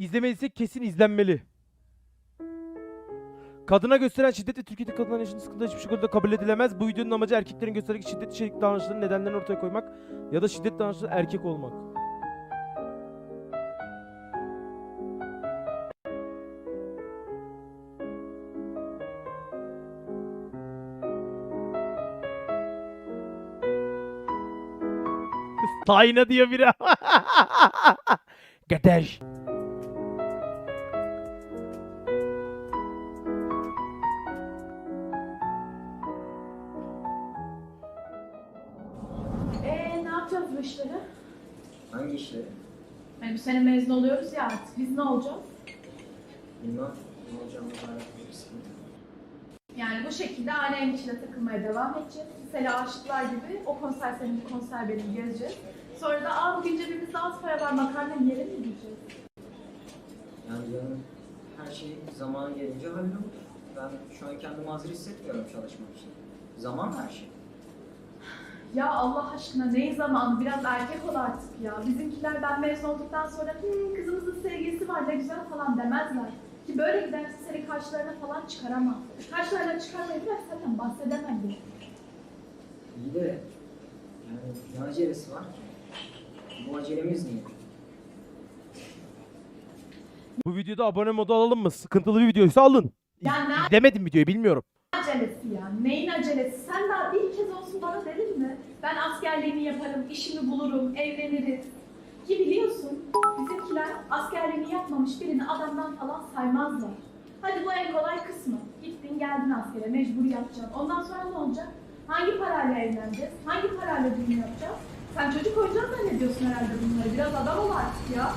İzlemediyse kesin izlenmeli. Kadına gösteren şiddet ve Türkiye'de kadınların yaşadığı sıkıntı hiçbir şekilde kabul edilemez. Bu videonun amacı erkeklerin gösterdiği şiddet içerikli davranışların nedenlerini ortaya koymak ya da şiddet davranışları erkek olmak. Tayna diyor biri. Gateş. İşleri? Hani bu sene mezun oluyoruz ya artık. Biz ne olacağız? Bilmem. Ne olacağını merak edersin. Yani bu şekilde ailenin içine takılmaya devam edeceğiz. Liseli aşıklar gibi o konser senin, bu konser benim gezeceğiz. Sonra da aa bugün cebimizde az para var makarna yiyelim mi diyeceğiz. Yani canım her şey zamanı gelince hallolur. Ben şu an kendimi hazır hissetmiyorum çalışmak için. Zaman her şey. Ya Allah aşkına neyi zamanı biraz erkek ol artık ya. Bizimkiler ben mezun olduktan sonra "Hmm, kızımızın sevgilisi var ne güzel falan demezler. Ki böyle giderse seni karşılarına falan çıkaramam. Karşılarına çıkarmayı bırak zaten bahsedemem bile. İyi de yani ne acelesi var ki? Bu acelemiz niye? Bu videoda abone modu alalım mı? Sıkıntılı bir videoysa alın. Ya ne- İzlemedim videoyu bilmiyorum. acelesi ya? Neyin acelesi? Sen daha bir kez olsun bana dedin mi? Ben askerliğimi yaparım, işimi bulurum, evleniriz. Ki biliyorsun bizimkiler askerliğini yapmamış birini adamdan falan saymazlar. Hadi bu en kolay kısmı. Gittin geldin askere mecbur yapacaksın. Ondan sonra ne olacak? Hangi parayla evleneceğiz? Hangi parayla düğün yapacağız? Sen çocuk oyuncağı zannediyorsun herhalde bunları. Biraz adam ol artık ya.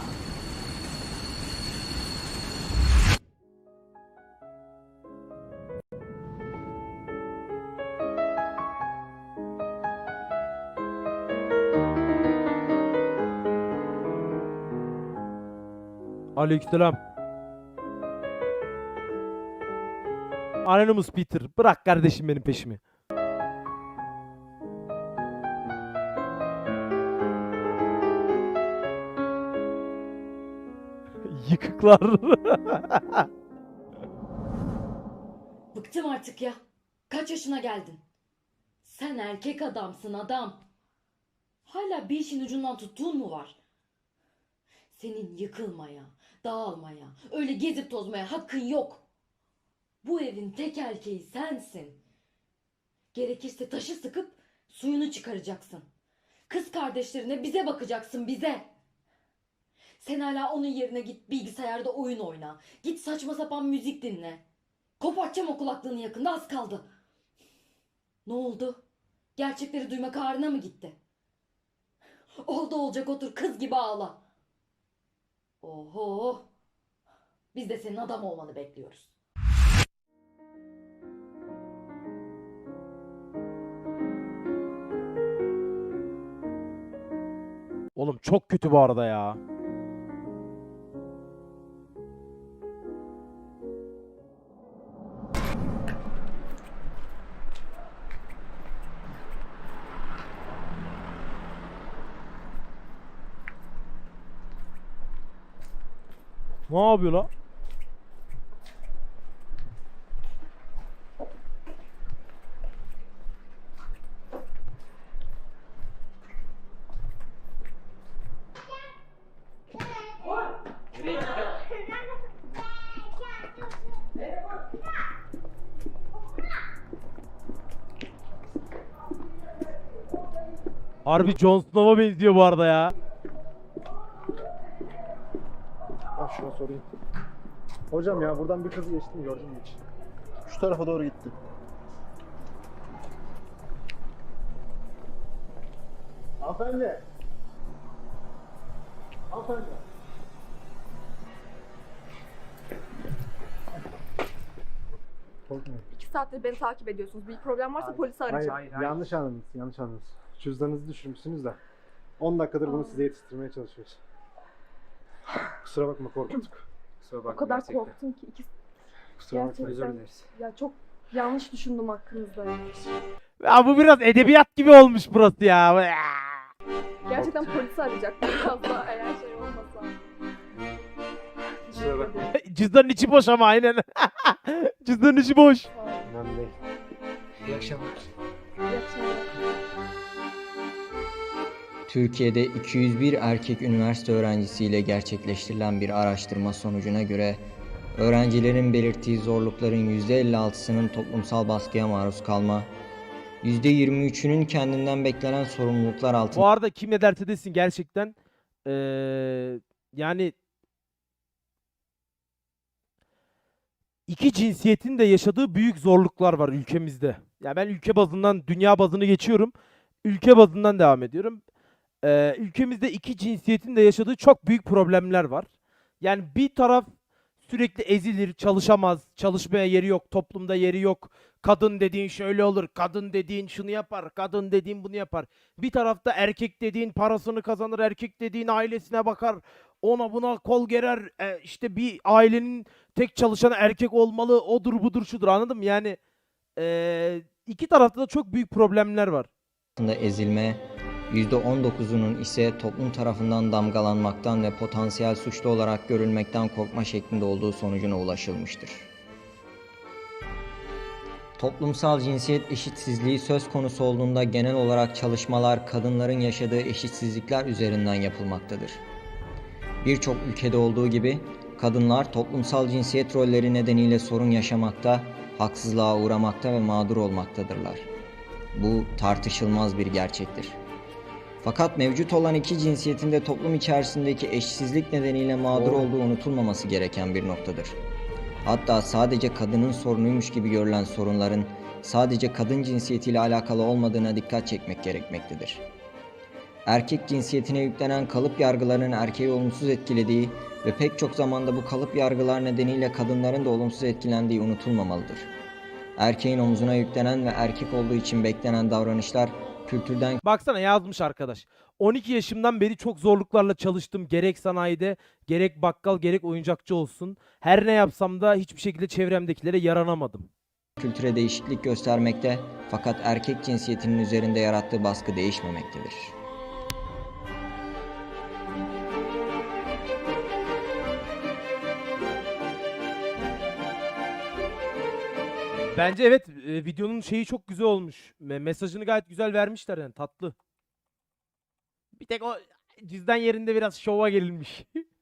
Aleykümselam. Anonymous Peter. Bırak kardeşim benim peşimi. Yıkıklar. Bıktım artık ya. Kaç yaşına geldin? Sen erkek adamsın adam. Hala bir işin ucundan tuttuğun mu var? Senin yıkılmaya, dağılmaya, öyle gezip tozmaya hakkın yok. Bu evin tek erkeği sensin. Gerekirse taşı sıkıp suyunu çıkaracaksın. Kız kardeşlerine bize bakacaksın bize. Sen hala onun yerine git bilgisayarda oyun oyna. Git saçma sapan müzik dinle. Kopartacağım o kulaklığını yakında az kaldı. Ne oldu? Gerçekleri duymak ağrına mı gitti? Oldu olacak otur kız gibi ağla. Oho. Biz de senin adam olmanı bekliyoruz. Oğlum çok kötü bu arada ya. Ne yapıyor la? Harbi Jon Snow'a benziyor bu arada ya. Hocam ya buradan bir kız geçti mi gördün mü hiç? Şu tarafa doğru gitti. Hanımefendi. Hanımefendi. Korkmayın. İki saattir beni takip ediyorsunuz. Bir problem varsa polisi arayacağım. Hayır, yanlış anladınız, yanlış anladınız. Cüzdanınızı düşürmüşsünüz de. 10 dakikadır bunu size yetiştirmeye çalışıyoruz. Kusura bakma korkuttuk. Kusura O bakma kadar gerçekten. korktum ki. iki Kusura bakma. Gerçekten. Özür dileriz. ya çok yanlış düşündüm hakkınızda. ya. Ya bu biraz edebiyat gibi olmuş burası ya. Gerçekten polisi arayacaktım biraz daha eğer şey olmasa. cüzdanın içi boş ama aynen. cüzdanın içi boş. Önemli değil. İyi akşamlar. İyi akşamlar. Türkiye'de 201 erkek üniversite öğrencisiyle gerçekleştirilen bir araştırma sonucuna göre öğrencilerin belirttiği zorlukların %56'sının toplumsal baskıya maruz kalma, %23'ünün kendinden beklenen sorumluluklar altında Bu arada kim ne derse desin gerçekten eee, yani iki cinsiyetin de yaşadığı büyük zorluklar var ülkemizde. Ya ben ülke bazından dünya bazını geçiyorum. Ülke bazından devam ediyorum. Eee, ülkemizde iki cinsiyetin de yaşadığı çok büyük problemler var. Yani bir taraf sürekli ezilir, çalışamaz, çalışmaya yeri yok, toplumda yeri yok. Kadın dediğin şöyle olur, kadın dediğin şunu yapar, kadın dediğin bunu yapar. Bir tarafta erkek dediğin parasını kazanır, erkek dediğin ailesine bakar, ona buna kol gerer. E, işte bir ailenin tek çalışanı erkek olmalı, odur budur şudur anladın mı? Yani e, iki tarafta da çok büyük problemler var. ezilme, %19'unun ise toplum tarafından damgalanmaktan ve potansiyel suçlu olarak görülmekten korkma şeklinde olduğu sonucuna ulaşılmıştır. Toplumsal cinsiyet eşitsizliği söz konusu olduğunda genel olarak çalışmalar kadınların yaşadığı eşitsizlikler üzerinden yapılmaktadır. Birçok ülkede olduğu gibi kadınlar toplumsal cinsiyet rolleri nedeniyle sorun yaşamakta, haksızlığa uğramakta ve mağdur olmaktadırlar. Bu tartışılmaz bir gerçektir. Fakat mevcut olan iki cinsiyetin de toplum içerisindeki eşsizlik nedeniyle mağdur olduğu unutulmaması gereken bir noktadır. Hatta sadece kadının sorunuymuş gibi görülen sorunların sadece kadın cinsiyetiyle alakalı olmadığına dikkat çekmek gerekmektedir. Erkek cinsiyetine yüklenen kalıp yargılarının erkeği olumsuz etkilediği ve pek çok zamanda bu kalıp yargılar nedeniyle kadınların da olumsuz etkilendiği unutulmamalıdır. Erkeğin omzuna yüklenen ve erkek olduğu için beklenen davranışlar kültürden Baksana yazmış arkadaş. 12 yaşımdan beri çok zorluklarla çalıştım. Gerek sanayide, gerek bakkal, gerek oyuncakçı olsun. Her ne yapsam da hiçbir şekilde çevremdekilere yaranamadım. kültüre değişiklik göstermekte fakat erkek cinsiyetinin üzerinde yarattığı baskı değişmemektedir. Bence evet e, videonun şeyi çok güzel olmuş. Me- mesajını gayet güzel vermişler yani tatlı. Bir tek o cüzdan yerinde biraz şova gelinmiş.